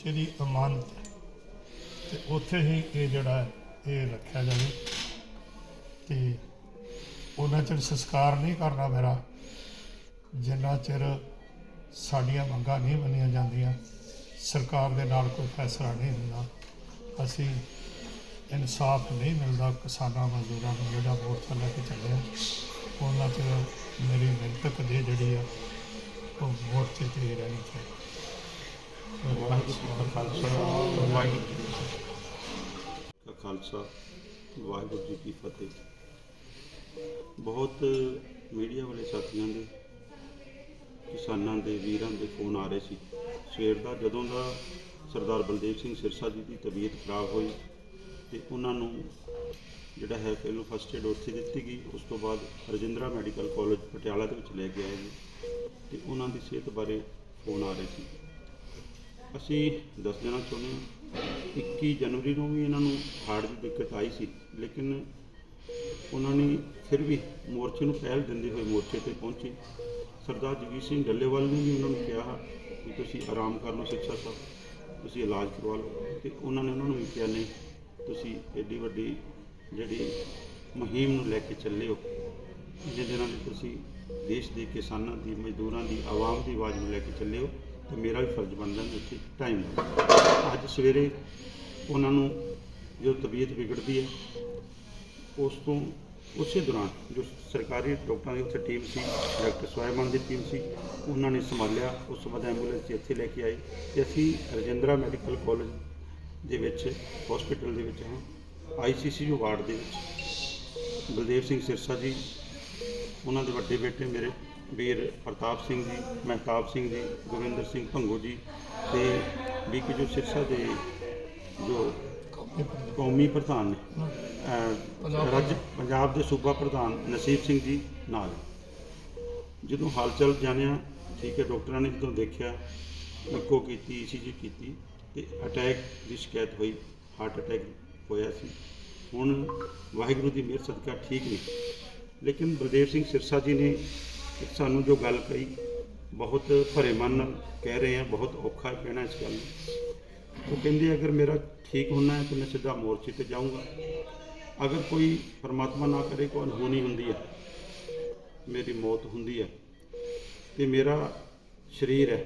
ਮੋਰਚੇ ਦੀ ਅਮਾਨਤ ਹੈ। ਤੇ ਉੱਥੇ ਹੀ ਇਹ ਜਿਹੜਾ ਇਹ ਰੱਖਿਆ ਜਾਵੇ। ਤੇ ਉਹਨਾਂ ਚਿਰ ਸੰਸਕਾਰ ਨਹੀਂ ਕਰਨਾ ਮੇਰਾ। ਜਿੰਨਾ ਚਿਰ ਸਾਡੀਆਂ ਮੰਗਾਂ ਨਹੀਂ ਮੰਨੀਆਂ ਜਾਂਦੀਆਂ, ਸਰਕਾਰ ਦੇ ਨਾਲ ਕੋਈ ਫੈਸਲਾ ਨਹੀਂ ਹੁੰਦਾ, ਅਸੀਂ ਇਨਸਾਫ ਨਹੀਂ ਮਿਲਦਾ ਕਿਸਾਨਾਂ ਮਜ਼ਦੂਰਾਂ ਨੂੰ, ਜਿਹੜਾ ਮੋਰਚਾ ਲੈ ਕੇ ਚੱਲਿਆ। ਉਹਨਾਂ ਚਿਰ ਮੇਰੀ ਮਿਹਨਤ ਦੇ ਜਿਹੜੀ ਆ, ਉਹ ਮੋਰਚੇ ਤੇ ਹੀ ਰਹਿਣੀ ਚਾਹੀਦੀ। ਵਾਹਿਗੁਰੂ ਜੀ ਕਾ ਖਾਲਸਾ ਵਾਹਿਗੁਰੂ ਜੀ ਕਾ ਖਾਲਸਾ ਵਾਹਿਗੁਰੂ ਜੀ ਕੀ ਫਤਿਹ। ਬਹੁਤ ਮੀਡੀਆ ਵਾਲੇ ਸਾਥੀਆਂ ਦੇ, ਕਿਸਾਨਾਂ ਦੇ, ਵੀਰਾਂ ਦੇ ਫੋਨ ਆ ਰਹੇ ਸੀ। ਸਵੇਰ ਦਾ, ਜਦੋਂ ਦਾ ਸਰਦਾਰ ਬਲਦੇਵ ਸਿੰਘ ਸਿਰਸਾ ਜੀ ਦੀ ਤਬੀਅਤ ਖਰਾਬ ਹੋਈ ਤੇ ਉਹਨਾਂ ਨੂੰ ਜਿਹੜਾ ਹੈ ਪਹਿਲੋਂ ਫਸਟ ਏਡ ਉੱਥੇ ਦਿੱਤੀ ਗਈ। ਉਸ ਤੋਂ ਬਾਅਦ ਰਜਿੰਦਰਾ ਮੈਡੀਕਲ ਕਾਲਜ ਪਟਿਆਲਾ ਦੇ ਵਿੱਚ ਲੈ ਕੇ ਆਏ ਜੀ ਤੇ ਉਹਨਾਂ ਦੀ ਸਿਹਤ ਬਾਰੇ ਫੋਨ ਆ ਰਹੇ ਸੀ। ਅਸੀਂ ਦੱਸ ਦੇਣਾ ਚਾਹੁੰਦੇ ਹਾਂ 21 ਜਨਵਰੀ ਨੂੰ ਵੀ ਇਹਨਾਂ ਨੂੰ ਹਾਰਟ ਦੀ ਦਿੱਕਤ ਆਈ ਸੀ, ਲੇਕਿਨ ਉਹਨਾਂ ਨੇ ਫਿਰ ਵੀ ਮੋਰਚੇ ਨੂੰ ਪਹਿਲ ਦਿੰਦੇ ਹੋਏ ਮੋਰਚੇ ਤੇ ਪਹੁੰਚੇ। ਸਰਦਾਰ ਜਗੀਰ ਸਿੰਘ ਡੱਲੇਵਾਲ ਨੇ ਵੀ ਉਹਨਾਂ ਨੂੰ ਕਿਹਾ ਕਿ ਤੁਸੀਂ ਆਰਾਮ ਕਰ ਲਓ ਸਿੱਖਿਆ ਸਾਹਿਬ ਤੁਸੀਂ ਇਲਾਜ ਕਰਵਾ ਲਓ। ਤੇ ਉਹਨਾਂ ਨੇ ਉਹਨਾਂ ਨੂੰ ਵੀ ਕਿਹਾ, ਨਹੀਂ, ਤੁਸੀਂ ਐਡੀ ਵੱਡੀ ਜਿਹੜੀ ਮੁਹਿੰਮ ਨੂੰ ਲੈ ਕੇ ਚੱਲੇ ਹੋ, ਜਿਹਦੇ ਨਾਲ ਤੁਸੀਂ ਦੇਸ਼ ਦੇ ਕਿਸਾਨਾਂ ਦੀ, ਮਜ਼ਦੂਰਾਂ ਦੀ, ਆਵਾਮ ਦੀ ਆਵਾਜ਼ ਨੂੰ ਲੈ ਕੇ ਚੱਲੇ ਹੋ। ਤੇ ਮੇਰਾ ਵੀ ਫਰਜ਼ ਬਣਦਾ ਕਿ ਉੱਥੇ ਟਾਈਮ ਲੱਗਦਾ ਅੱਜ ਸਵੇਰੇ ਉਹਨਾਂ ਨੂੰ ਜੋ ਤਬੀਅਤ ਵਿਗੜਦੀ ਹੈ, ਉਸ ਤੋਂ ਉਸੇ ਦੌਰਾਨ ਜੋ ਸਰਕਾਰੀ ਡਾਕਟਰਾਂ ਦੀ ਉੱਥੇ ਟੀਮ ਸੀ, ਡਾਕਟਰ ਸਵਾਇਮਨ ਦੀ ਟੀਮ ਸੀ, ਉਹਨਾਂ ਨੇ ਸੰਭਾਲਿਆ, ਉਸ ਤੋਂ ਬਾਅਦ ਐਂਬੂਲੈਂਸ 'ਚ ਇੱਥੇ ਲੈ ਕੇ ਆਏ ਤੇ ਅਸੀਂ ਰਜਿੰਦਰਾ ਮੈਡੀਕਲ ਕਾਲਜ ਦੇ ਵਿੱਚ ਹਸਪੀਟਲ ਦੇ ਵਿੱਚ ਹਾਂ ਆਈਸੀਸੀਯੂ ਵਾਰਡ ਦੇ ਵਿੱਚ। ਬਲਦੇਵ ਸਿੰਘ ਸਿਰਸਾ ਜੀ, ਉਹਨਾਂ ਦੇ ਵੱਡੇ ਬੇਟੇ ਮੇਰੇ ਵੀਰ ਪ੍ਰਤਾਪ ਸਿੰਘ ਜੀ ਮਹਿਤਾਬ ਸਿੰਘ ਜੀ ਗੋਬਿੰਦਰ ਸਿੰਘ ਭੰਗੂ ਜੀ ਤੇ ਬੀਕੇ ਜੋ ਸਿਰਸਾ ਦੇ ਜੋ ਕੌਮੀ ਪ੍ਰਧਾਨ ਨੇ ਅਹ, ਰਾਜ ਪੰਜਾਬ ਦੇ ਸੂਬਾ ਪ੍ਰਧਾਨ ਨਸੀਬ ਸਿੰਘ ਜੀ ਨਾਲ। ਜਦੋਂ ਹਾਲਚਲ ਜਾਣਿਆ ਠੀਕ ਹੈ ਡਾਕਟਰਾਂ ਨੇ ਜਦੋਂ ਦੇਖਿਆ ਇਕੋ ਕੀਤੀ ਈਸੀਜੀ ਕੀਤੀ ਤੇ ਅਟੈਕ ਦੀ ਸ਼ਿਕਾਇਤ ਹੋਈ ਹਾਰਟ ਅਟੈਕ ਹੋਇਆ ਸੀ। ਹੁਣ ਵਾਹਿਗੁਰੂ ਦੀ ਮਿਹਰ ਸਦਕਾ ਠੀਕ ਨੇ। ਲੇਕਿਨ ਬਲਦੇਵ ਸਿੰਘ ਸਿਰਸਾ ਜੀ ਨੇ ਸਾਨੂੰ ਜੋ ਗੱਲ ਕਹੀ, ਬਹੁਤ ਭਰੇ ਮਨ ਨਾਲ ਕਹਿ ਰਹੇ ਆ ਬਹੁਤ ਔਖਾ ਹੈ ਕਹਿਣਾ ਇਸ ਗੱਲ ਨੂੰ। ਉਹ ਕਹਿੰਦੇ, ਅਗਰ ਮੇਰਾ ਠੀਕ ਹੋਣਾ ਹੈ ਤਾਂ ਮੈਂ ਸਿੱਧਾ ਮੋਰਚੇ ਤੇ ਜਾਊਂਗਾ। ਅਗਰ ਕੋਈ ਪਰਮਾਤਮਾ ਨਾ ਕਰੇ, ਕੋਈ ਅਣਹੋਣੀ ਹੁੰਦੀ ਹੈ, ਮੇਰੀ ਮੌਤ ਹੁੰਦੀ ਹੈ, ਤੇ ਮੇਰਾ ਸਰੀਰ ਹੈ,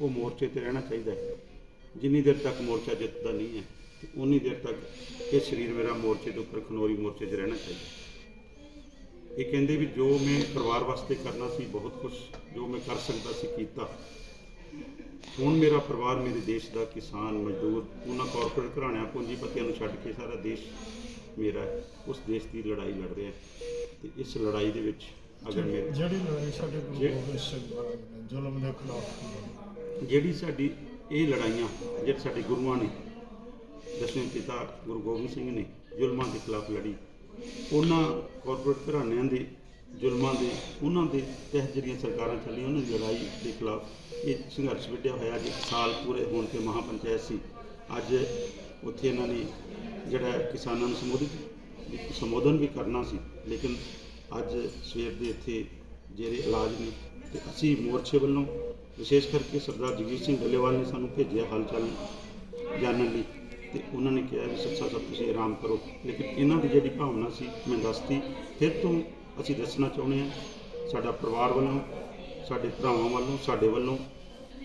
ਉਹ ਮੋਰਚੇ ਤੇ ਰਹਿਣਾ ਚਾਹੀਦਾ ਹੈ। ਜਿੰਨੀ ਦੇਰ ਤੱਕ ਮੋਰਚਾ ਜਿੱਤਦਾ ਨਹੀਂ ਹੈ ਉਨੀ ਦੇਰ ਤੱਕ ਇਹ ਸਰੀਰ ਮੇਰਾ ਮੋਰਚੇ ਦੇ ਉੱਪਰ, ਖਨੋਰੀ ਮੋਰਚੇ 'ਚ ਰਹਿਣਾ ਚਾਹੀਦਾ ਇਹ ਕਹਿੰਦੇ ਵੀ ਜੋ ਮੈਂ ਪਰਿਵਾਰ ਵਾਸਤੇ ਕਰਨਾ ਸੀ ਬਹੁਤ ਕੁਝ ਜੋ ਮੈਂ ਕਰ ਸਕਦਾ ਸੀ ਕੀਤਾ ਹੁਣ ਮੇਰਾ ਪਰਿਵਾਰ ਮੇਰੇ ਦੇਸ਼ ਦਾ ਕਿਸਾਨ ਮਜ਼ਦੂਰ ਉਹਨਾਂ ਕਾਰਪੋਰੇਟ ਘਰਾਣਿਆਂ ਪੂੰਜੀਪਤੀਆਂ ਨੂੰ ਛੱਡ ਕੇ ਸਾਰਾ ਦੇਸ਼ ਮੇਰਾ। ਉਸ ਦੇਸ਼ ਦੀ ਲੜਾਈ ਲੜ ਰਿਹਾ। ਤੇ ਇਸ ਲੜਾਈ ਦੇ ਵਿੱਚ ਅਗਰ ਮੇਰੇ ਜਿਹੜੀ ਲੜਾਈ ਸਾਡੇ ਗੁਰੂ ਜ਼ੁਲਮ ਦੇ ਖਿਲਾਫ ਜਿਹੜੀ ਸਾਡੀ ਇਹ ਲੜਾਈਆਂ ਜਿਹੜੇ ਸਾਡੇ ਗੁਰੂਆਂ ਨੇ ਦਸਵੇਂ ਪਿਤਾ ਗੁਰੂ ਗੋਬਿੰਦ ਸਿੰਘ ਨੇ ਜ਼ੁਲਮਾਂ ਦੇ ਖਿਲਾਫ ਲੜੀ ਉਹਨਾਂ ਕਾਰਪੋਰੇਟ ਘਰਾਣਿਆਂ ਦੇ ਜ਼ੁਲਮਾਂ ਦੇ, ਉਹਨਾਂ ਦੇ ਤਹਿਤ ਜਿਹੜੀਆਂ ਸਰਕਾਰਾਂ ਚੱਲੀਆਂ, ਉਹਨਾਂ ਦੀ ਲੜਾਈ ਦੇ ਖਿਲਾਫ ਇਹ ਸੰਘਰਸ਼ ਵਿੱਢਿਆ ਹੋਇਆ ਅੱਜ ਸਾਲ ਪੂਰੇ ਹੋਣ ਤੇ ਮਹਾਪੰਚਾਇਤ ਸੀ। ਅੱਜ ਉੱਥੇ ਇਹਨਾਂ ਨੇ ਜਿਹੜਾ ਕਿਸਾਨਾਂ ਨੂੰ ਸੰਬੋਧਿਤ ਸੰਬੋਧਨ ਵੀ ਕਰਨਾ ਸੀ, ਲੇਕਿਨ ਅੱਜ ਸਵੇਰ ਦੇ ਇੱਥੇ ਜਿਹੜੇ ਇਲਾਜ ਨੇ ਤੇ ਅਸੀਂ ਮੋਰਚੇ ਵੱਲੋਂ ਵਿਸ਼ੇਸ਼ ਕਰਕੇ ਸਰਦਾਰ ਜਗਜੀਤ ਸਿੰਘ ਡੱਲੇਵਾਲ ਨੇ ਸਾਨੂੰ ਭੇਜਿਆ ਹਾਲ ਚਾਲ ਜਾਣਨ ਲਈ। ਤੇ ਉਹਨਾਂ ਨੇ ਕਿਹਾ ਵੀ ਸੱਚਾ ਸਭ ਤੁਸੀਂ ਆਰਾਮ ਕਰੋ। ਲੇਕਿਨ ਇਹਨਾਂ ਦੀ ਜਿਹੜੀ ਭਾਵਨਾ ਸੀ, ਮੈਂ ਦੱਸਤੀ। ਫਿਰ ਤੋਂ ਅਸੀਂ ਦੱਸਣਾ ਚਾਹੁੰਦੇ ਹਾਂ, ਸਾਡਾ ਪਰਿਵਾਰ ਵੱਲੋਂ, ਸਾਡੇ ਭਰਾਵਾਂ ਵੱਲੋਂ, ਸਾਡੇ ਵੱਲੋਂ,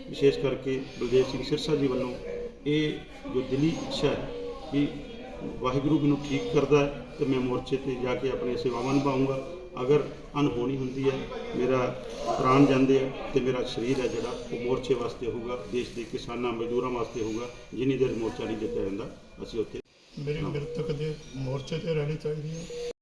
ਵਿਸ਼ੇਸ਼ ਕਰਕੇ ਬਲਦੇਵ ਸਿੰਘ ਸਿਰਸਾ ਜੀ ਵੱਲੋਂ ਇਹ ਜੋ ਦਿਲੀ ਇੱਛਾ ਹੈ ਕਿ ਵਾਹਿਗੁਰੂ ਮੈਨੂੰ ਠੀਕ ਕਰਦਾ ਹੈ ਤੇ ਮੈਂ ਮੋਰਚੇ ਤੇ ਜਾ ਕੇ ਆਪਣੀਆਂ ਸੇਵਾਵਾਂ ਨਿਭਾਉਂਗਾ ਅਗਰ ਅਨਹੋਣੀ ਹੁੰਦੀ ਹੈ, ਮੇਰਾ ਪ੍ਰਾਣ ਜਾਂਦੇ ਆ ਤੇ ਮੇਰਾ ਸਰੀਰ ਹੈ ਜਿਹੜਾ, ਉਹ ਮੋਰਚੇ ਵਾਸਤੇ ਹੋਊਗਾ, ਦੇਸ਼ ਦੇ ਕਿਸਾਨਾਂ, ਮਜ਼ਦੂਰਾਂ ਵਾਸਤੇ ਹੋਊਗਾ, ਜਿੰਨੀ ਦੇਰ ਮੋਰਚਾ ਨਹੀਂ ਦਿੱਤਾ ਜਾਂਦਾ, ਅਸੀਂ ਉੱਥੇ ਮੇਰੇ ਮ੍ਰਿਤਕ ਦੇ ਮੋਰਚੇ ਤੇ ਰਹਿਣੀ ਚਾਹੀਦੀ ਹੈ।